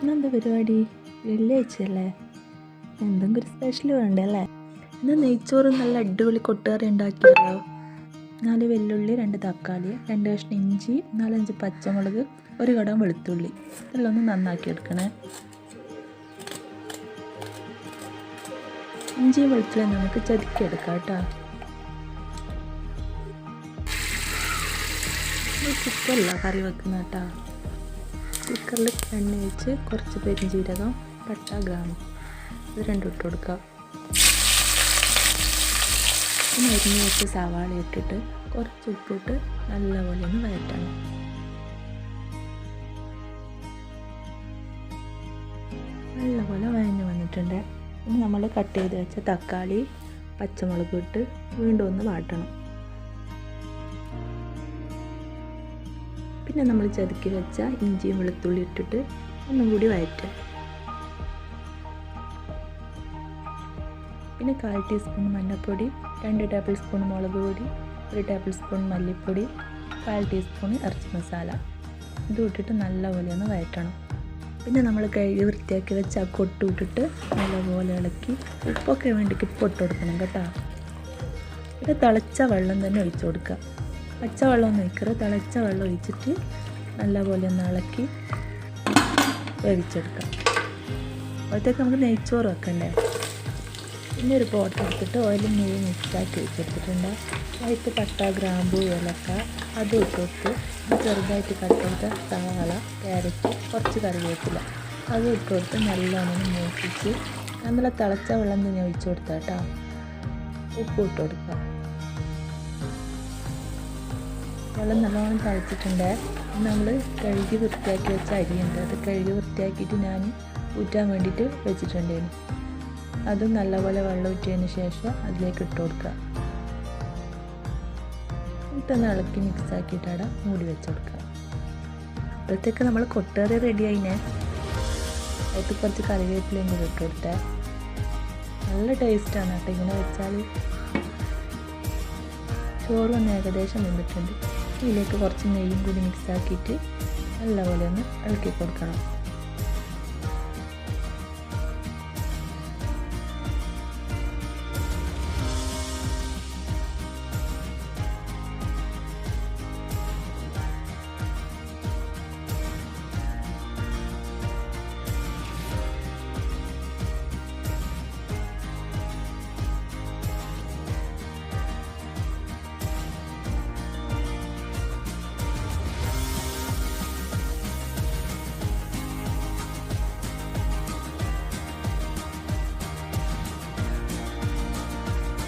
ഇന്നെന്താ പരിപാടി? വെള്ളിയാഴ്ചയല്ലേ എന്തെങ്കിലും ഒരു സ്പെഷ്യൽ വേണ്ടേ അല്ലേ ഇന്ന് നെയ്ച്ചോറ് നല്ല അടിപൊളി കൊട്ടുകറി ഉണ്ടാക്കിയല്ലോ. നാല് വെല്ലുള്ളി രണ്ട് തക്കാളി രണ്ട് കഷ്ണം ഇഞ്ചി നാലഞ്ച് പച്ചമുളക് ഒരു കടം വെളുത്തുള്ളി. ഇതെല്ലാം ഒന്ന് നന്നാക്കി എടുക്കണേ. ഇഞ്ചി വെളുത്തുള്ളി നമുക്ക് ചതുക്കിയെടുക്കാം കേട്ടോ. കുക്കറില്ല കറി വെക്കുന്ന കേട്ടോ. കുക്കറിൽ എണ്ണ ഒഴിച്ച് കുറച്ച് പെരിഞ്ജീരകം പട്ട ഗ്രാമ്പ് ഇത് രണ്ടും ഇട്ട് കൊടുക്കുക. പിന്നെ അരിഞ്ഞ് വെച്ച് സവാള ഇട്ടിട്ട് കുറച്ച് ഉപ്പിട്ട് നല്ലപോലെ ഒന്ന് വഴറ്റണം. നല്ലപോലെ വഴഞ്ഞ് വന്നിട്ടുണ്ട്. ഇനി നമ്മൾ കട്ട് ചെയ്ത് വെച്ച തക്കാളി പച്ചമുളക് ഇട്ട് വീണ്ടും ഒന്ന് വാട്ടണം. പിന്നെ നമ്മൾ ചതുക്കി വെച്ച ഇഞ്ചിയും വെളുത്തുള്ളി ഇട്ടിട്ട് ഒന്നും കൂടി വഴറ്റുക. പിന്നെ കാൽ ടീസ്പൂൺ മഞ്ഞൾപ്പൊടി രണ്ട് ടേബിൾ സ്പൂൺ മുളക് പൊടി ഒരു ടേബിൾ സ്പൂൺ മല്ലിപ്പൊടി കാൽ ടീസ്പൂൺ ഇറച്ചി മസാല. ഇത് ഇട്ടിട്ട് നല്ലപോലെ ഒന്ന് വഴറ്റണം. പിന്നെ നമ്മൾ കഴുകി വൃത്തിയാക്കി വെച്ച് ആ കൊട്ട് ഇട്ടിട്ട് നല്ലപോലെ ഇളക്കി ഉപ്പൊക്കെ വേണ്ടിക്ക് പൊട്ട് കൊടുക്കണം കേട്ടോ. ഇത് തിളച്ച വെള്ളം തന്നെ ഒഴിച്ചു കൊടുക്കുക. പച്ച വെള്ളം ഒഴിക്കരുത്. തിളച്ച വെള്ളം ഒഴിച്ചിട്ട് നല്ലപോലെ ഒന്ന് ഇളക്കി വേവിച്ചെടുക്കാം. അപ്പോഴത്തേക്ക് നമുക്ക് നെയ്ച്ചോറ് വെക്കണ്ടേ? പിന്നെ ഒരു പോട്ട് എടുത്തിട്ട് ഓയിലും നെയ്യ് മിക്സാക്കി വെച്ചെടുത്തിട്ടുണ്ട്. അതിൽ പട്ട ഗ്രാമ്പു ഏലക്ക അത് ഇട്ടിട്ട് ചെറുതായിട്ട് കട്ട് ചെയ്ത സവാള ക്യാരറ്റ് കുറച്ച് കറിവേപ്പില. അത് ഇട്ട് കൊടുത്ത് നല്ലോണം മൂപ്പിച്ച് നല്ല തിളച്ച വെള്ളം തന്നെ ഒഴിച്ചു കൊടുത്താട്ടോ ഉപ്പ് ഇട്ട് വെള്ളം നല്ലോണം തിളച്ചിട്ടുണ്ട് നമ്മൾ കഴുകി വൃത്തിയാക്കി വെച്ച അരിയുണ്ട്. അത് കഴുകി വൃത്തിയാക്കിയിട്ട് ഞാൻ ഊറ്റാൻ വേണ്ടിയിട്ട് വെച്ചിട്ടുണ്ടായിരുന്നു. അതും നല്ലപോലെ വെള്ളം ഊറ്റിയതിന് ശേഷം അതിലേക്ക് ഇട്ട് കൊടുക്കുക. ഇട്ടൊന്ന് ഇളക്കി മിക്സ് ആക്കിയിട്ട് അവിടെ മൂടി വെച്ച് കൊടുക്കുക. അപ്പോഴത്തേക്ക് നമ്മൾ കൊട്ടേറി റെഡി ആയിനെ. അതിൽ കുറച്ച് കറിവേപ്പിലയും കൂടി ഇട്ട് കൊടുത്തേ. നല്ല ടേസ്റ്റാണ് കേട്ടോ. ഇങ്ങനെ വെച്ചാൽ ചോറ് വന്ന് ഏകദേശം വെന്തിട്ടുണ്ട്. ഇതിലേക്ക് കുറച്ച് നെയ്യും കൂടി മിക്സ് ആക്കിയിട്ട് നല്ലപോലെ ഒന്ന് ഇളക്കി കൊടുക്കണം.